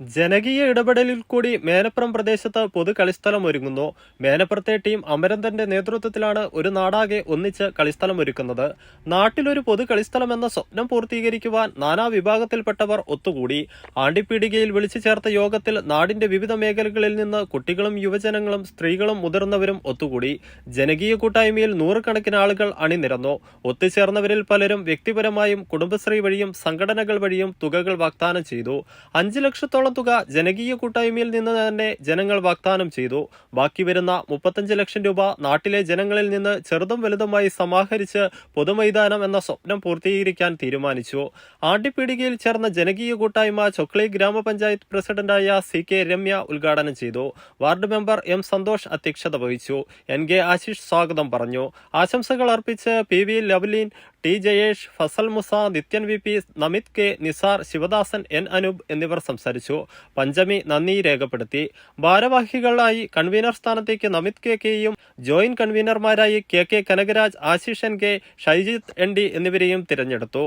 ജനകീയ ഇടപെടലിൽ കൂടി മേനപ്പുറം പ്രദേശത്ത് പൊതു കളിസ്ഥലം ഒരുങ്ങുന്നു. മേനപ്പുറത്തെ ടീം അമരന്തന്റെ നേതൃത്വത്തിലാണ് ഒരു നാടാകെ ഒന്നിച്ച് കളിസ്ഥലം ഒരുക്കുന്നത്. നാട്ടിലൊരു പൊതു കളിസ്ഥലം എന്ന സ്വപ്നം പൂർത്തീകരിക്കുവാൻ നാനാ വിഭാഗത്തിൽപ്പെട്ടവർ ഒത്തുകൂടി. ആണ്ടിപ്പീടികയിൽ വിളിച്ചു ചേർത്ത യോഗത്തിൽ നാടിന്റെ വിവിധ മേഖലകളിൽ നിന്ന് കുട്ടികളും യുവജനങ്ങളും സ്ത്രീകളും മുതിർന്നവരും ഒത്തുകൂടി. ജനകീയ കൂട്ടായ്മയിൽ നൂറുകണക്കിന് ആളുകൾ അണിനിരന്നു. ഒത്തുചേർന്നവരിൽ പലരും വ്യക്തിപരമായും കുടുംബശ്രീ വഴിയും സംഘടനകൾ വഴിയും തുകകൾ വാഗ്ദാനം ചെയ്തു. അഞ്ചു ലക്ഷത്തോളം തുക ജനകീയ കൂട്ടായ്മയിൽ നിന്ന് തന്നെ ജനങ്ങൾ വാഗ്ദാനം ചെയ്തു. ബാക്കി വരുന്ന മുപ്പത്തഞ്ച് ലക്ഷം രൂപ നാട്ടിലെ ജനങ്ങളിൽ നിന്ന് ചെറുതും വലുതുമായി സമാഹരിച്ച് പൊതുമൈതാനം എന്ന സ്വപ്നം പൂർത്തീകരിക്കാൻ തീരുമാനിച്ചു. ആണ്ടിപ്പീടികയിൽ ചേർന്ന ജനകീയ കൂട്ടായ്മ ചൊക്ലി ഗ്രാമപഞ്ചായത്ത് പ്രസിഡന്റായ സി കെ രമ്യ ഉദ്ഘാടനം ചെയ്തു. വാർഡ് മെമ്പർ എം സന്തോഷ് അധ്യക്ഷത വഹിച്ചു. എൻ കെ ആശിഷ് സ്വാഗതം പറഞ്ഞു. ആശംസകൾ അർപ്പിച്ച് P V Lovleen T Jayesh Fasal Musa Nithyan V P Namith K Nisar Sivadasan N Anoop എന്നിവർ സംസാരിച്ചു. പഞ്ചമി നന്ദി രേഖപ്പെടുത്തി. ഭാരവാഹികളായി കൺവീനർ സ്ഥാനത്തേക്ക് നമിത് കെ കെയും joint കൺവീനർമാരായി K K Kanakaraj Ashish N K Shaijith N D എന്നിവരെയും തിരഞ്ഞെടുത്തു.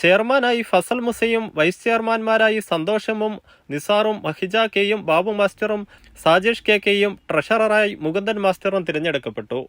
ചെയർമാനായി ഫസൽ മുസയും വൈസ് ചെയർമാൻമാരായി സന്തോഷമും നിസാറും മഹിജ കെയും ബാബു മാസ്റ്ററും സാജേഷ് കെ കെയും ട്രഷററായി മുകുന്ദൻ മാസ്റ്ററും തിരഞ്ഞെടുക്കപ്പെട്ടു.